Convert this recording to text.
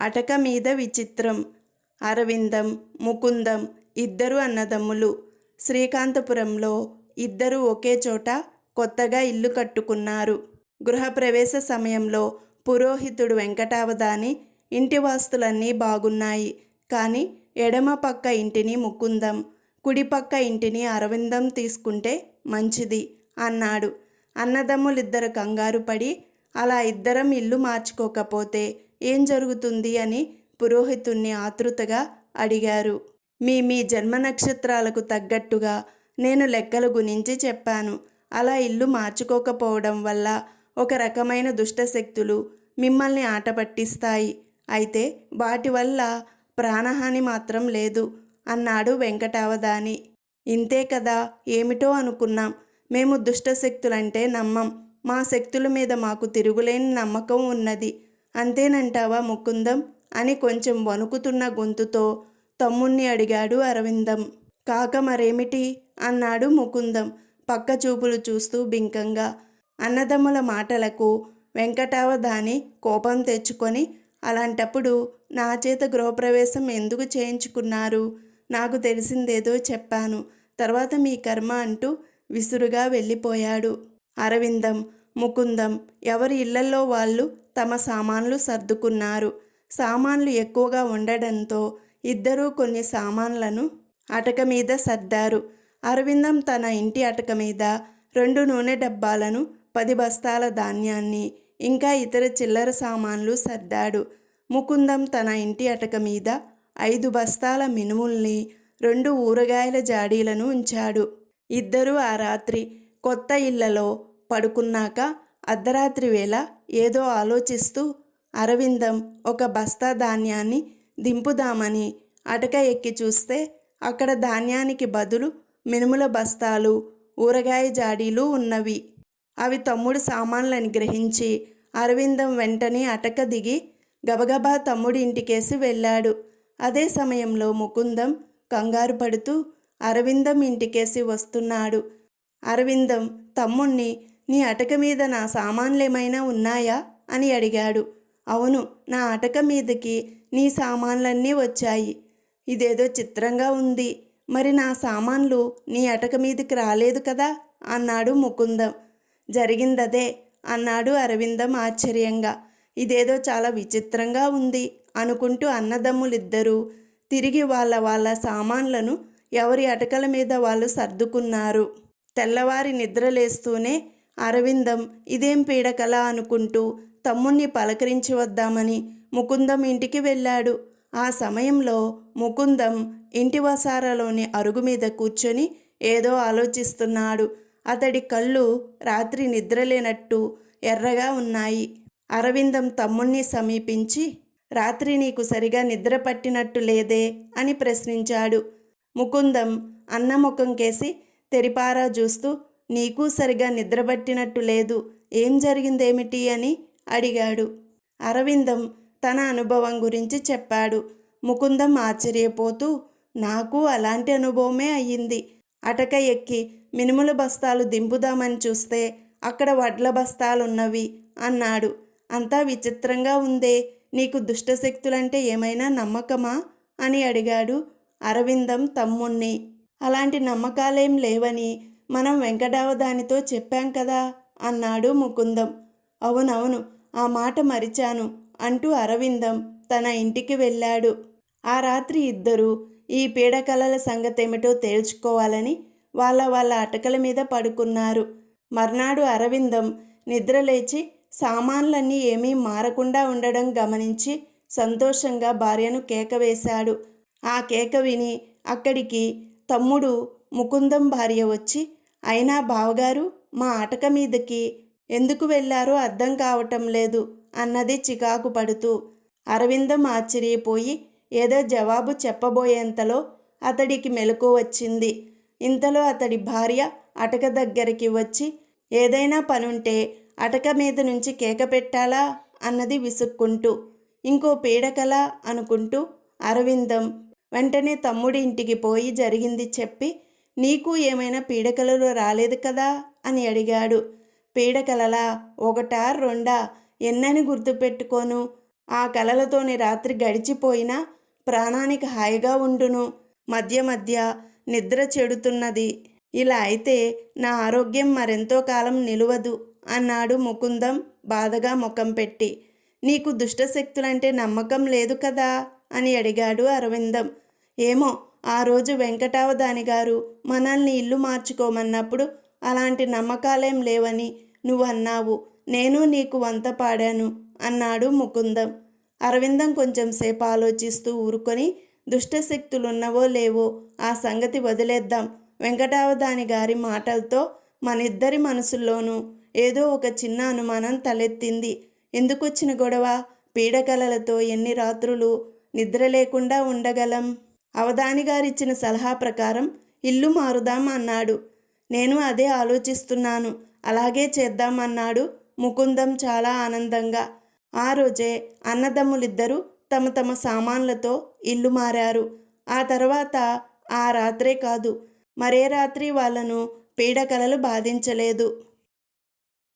అటక మీద విచిత్రం. అరవిందం ముకుందం ఇద్దరు అన్నదమ్ములు. శ్రీకాంతపురంలో ఇద్దరు ఒకే చోట కొత్తగా ఇల్లు కట్టుకున్నారు. గృహప్రవేశ సమయంలో పురోహితుడు వెంకటావదాని ఇంటి వాస్తులన్నీ బాగున్నాయి. కానీ ఎడమ పక్క ఇంటిని ముకుందం కుడి పక్క ఇంటిని అరవిందం తీసుకుంటే మంచిది అన్నాడు. అన్నదమ్ములిద్దరు కంగారు పడి అలా ఇద్దరం ఇల్లు మార్చుకోకపోతే ఏం జరుగుతుంది అని పురోహితుణ్ణి ఆతృతగా అడిగారు. మీ మీ జన్మ నక్షత్రాలకు తగ్గట్టుగా నేను లెక్కలు గురించి చెప్పాను. అలా ఇల్లు మార్చుకోకపోవడం వల్ల ఒక రకమైన దుష్టశక్తులు మిమ్మల్ని ఆట పట్టిస్తాయి అయితే వాటి వల్ల ప్రాణహాని మాత్రం లేదు అన్నాడు వెంకటావధాని. ఇంతే కదా ఏమిటో అనుకున్నాం. మేము దుష్టశక్తులంటే నమ్మం. మా శక్తుల మీద మాకు తిరుగులేని నమ్మకం ఉన్నది. అంతేనంటావా ముకుందం? అని కొంచెం వణుకుతున్న గొంతుతో తమ్ముణ్ణి అడిగాడు అరవిందం. కాక మరేమిటి? అన్నాడు ముకుందం పక్క చూపులు చూస్తూ బింకంగా. అన్నదమ్ముల మాటలకు వెంకటావధాని కోపం తెచ్చుకొని అలాంటప్పుడు నా చేత గృహప్రవేశం ఎందుకు చేయించుకున్నారు? నాకు తెలిసిందేదో చెప్పాను. తర్వాత మీ కర్మ అంటూ విసురుగా వెళ్ళిపోయాడు అరవిందం. ముకుందం. ఎవరి ఇళ్ళలో వాళ్ళు తమ సామాన్లు సర్దుకున్నారు. సామాన్లు ఎక్కువగా ఉండడంతో ఇద్దరూ కొన్ని సామాన్లను అటక మీద సర్దారు. అరవిందం తన ఇంటి అటక మీద రెండు నూనె డబ్బాలను పది బస్తాల ధాన్యాన్ని ఇంకా ఇతర చిల్లర సామాన్లు సర్దాడు. ముకుందం తన ఇంటి అటక మీద ఐదు బస్తాల మినుముల్ని రెండు ఊరగాయల జాడీలను ఉంచాడు. ఇద్దరూ ఆ రాత్రి కొత్త ఇళ్ళలో పడుకున్నాక అర్ధరాత్రి వేళ ఏదో ఆలోచిస్తూ అరవిందం ఒక బస్తా ధాన్యాన్ని దింపుదామని అటక ఎక్కి చూస్తే అక్కడ ధాన్యానికి బదులు మినుముల బస్తాలు ఊరగాయ జాడీలు ఉన్నవి. అవి తమ్ముడు సామాన్లని గ్రహించి అరవిందం వెంటనే అటక దిగి గబగబా తమ్ముడి ఇంటికేసి వెళ్ళాడు. అదే సమయంలో ముకుందం కంగారు పడుతూ అరవిందం ఇంటికేసి వస్తున్నాడు. అరవిందం తమ్ముణ్ణి నీ అటక మీద నా సామాన్లేమైనా ఉన్నాయా? అని అడిగాడు. అవును నా అటక మీదకి నీ సామాన్లన్నీ వచ్చాయి. ఇదేదో చిత్రంగా ఉంది. మరి నా సామాన్లు నీ అటక మీదకి రాలేదు కదా? అన్నాడు ముకుందం. జరిగిందదే అన్నాడు అరవిందం ఆశ్చర్యంగా. ఇదేదో చాలా విచిత్రంగా ఉంది అనుకుంటూ అన్నదమ్ములిద్దరూ తిరిగి వాళ్ళ వాళ్ళ సామాన్లను ఎవరి అటకల మీద వాళ్ళు సర్దుకున్నారు. తెల్లవారి నిద్రలేస్తూనే అరవిందం ఇదేం పీడకల అనుకుంటూ తమ్ముణ్ణి పలకరించి వద్దామని ముకుందం ఇంటికి వెళ్ళాడు. ఆ సమయంలో ముకుందం ఇంటి వసారలోని అరుగు మీద కూర్చొని ఏదో ఆలోచిస్తున్నాడు. అతడి కళ్ళు రాత్రి నిద్రలేనట్టు ఎర్రగా ఉన్నాయి. అరవిందం తమ్ముణ్ణి సమీపించి రాత్రి నీకు సరిగా నిద్ర పట్టినట్టు లేదే? అని ప్రశ్నించాడు. ముకుందం అన్నముఖం కేసి తెరిపారా చూస్తూ నీకు సరిగా నిద్రపట్టినట్టు లేదు. ఏం జరిగిందేమిటి అని అడిగాడు. అరవిందం తన అనుభవం గురించి చెప్పాడు. ముకుందం ఆశ్చర్యపోతూ నాకు అలాంటి అనుభవమే అయ్యింది. అటక ఎక్కి మినుముల బస్తాలు దింపుదామని చూస్తే అక్కడ వడ్ల బస్తాలున్నవి అన్నాడు. అంతా విచిత్రంగా ఉందే నీకు దుష్టశక్తులంటే ఏమైనా నమ్మకమా అని అడిగాడు అరవిందం తమ్ముణ్ణి. అలాంటి నమ్మకాలేం లేవని మనం వెంకటావధానితో చెప్పాం కదా అన్నాడు ముకుందం. అవునవును ఆ మాట మరిచాను అంటూ అరవిందం తన ఇంటికి వెళ్ళాడు. ఆ రాత్రి ఇద్దరూ ఈ పీడకలల సంగతేమిటో తేల్చుకోవాలని వాళ్ళ వాళ్ళ అటకల మీద పడుకున్నారు. మర్నాడు అరవిందం నిద్రలేచి సామాన్లన్నీ ఏమీ మారకుండా ఉండడం గమనించి సంతోషంగా భార్యను కేక వేశాడు. ఆ కేక విని అక్కడికి తమ్ముడు ముకుందం భార్య వచ్చి అయినా బావగారు మా అటక మీదకి ఎందుకు వెళ్ళారో అర్థం కావటం లేదు అన్నది చికాకు పడుతూ అరవిందం ఆశ్చర్యపోయి ఏదో జవాబు చెప్పబోయేంతలో అతడికి మెలకు వచ్చింది. ఇంతలో అతడి భార్య అటక దగ్గరికి వచ్చి ఏదైనా పనుంటే అటక మీద నుంచి కేక పెట్టాలా? అన్నది విసుక్కుంటూ ఇంకో పీడకలా అనుకుంటూ అరవిందం వెంటనే తమ్ముడి ఇంటికి పోయి జరిగింది చెప్పి నీకు ఏమైనా పీడకలలు రాలేదు కదా? అని అడిగాడు. పీడకలలా ఒకటా రెండా? ఎన్నని గుర్తుపెట్టుకోను ఆ కలలతోని రాత్రి గడిచిపోయినా ప్రాణానికి హాయిగా ఉండును. మధ్య మధ్య నిద్ర చెడుతున్నది. ఇలా అయితే నా ఆరోగ్యం మరెంతో కాలం నిలువదు అన్నాడు ముకుందం బాధగా ముఖం పెట్టి. నీకు దుష్టశక్తులంటే నమ్మకం లేదు కదా? అని అడిగాడు అరవిందం. ఏమో ఆ రోజు వెంకటావదాని గారు మనల్ని ఇల్లు మార్చుకోమన్నప్పుడు అలాంటి నమ్మకాలేం లేవని నువ్వు అన్నావు నేను నీకు వంత పాడాను అన్నాడు ముకుందం. అరవిందం కొంచెం సేపు ఆలోచిస్తూ ఊరుకొని దుష్టశక్తులున్నవో లేవో ఆ సంగతి వదిలేద్దాం వెంకటావదాని గారి మాటలతో మనిద్దరి మనసుల్లోనూ ఏదో ఒక చిన్న అనుమానం తలెత్తింది. ఎందుకొచ్చిన గొడవ? పీడకలలతో ఎన్ని రాత్రులు నిద్ర లేకుండా ఉండగలం? అవధాని గారిచ్చిన సలహా ప్రకారం ఇల్లు మారుదాం అన్నాడు నేను అదే ఆలోచిస్తున్నాను. అలాగే చేద్దామన్నాడు ముకుందం చాలా ఆనందంగా. ఆ రోజే అన్నదమ్ములిద్దరూ తమ తమ సామాన్లతో ఇల్లు మారారు. ఆ తర్వాత ఆ రాత్రే కాదు మరే రాత్రి వాళ్ళను పీడకలలు బాధించలేదు.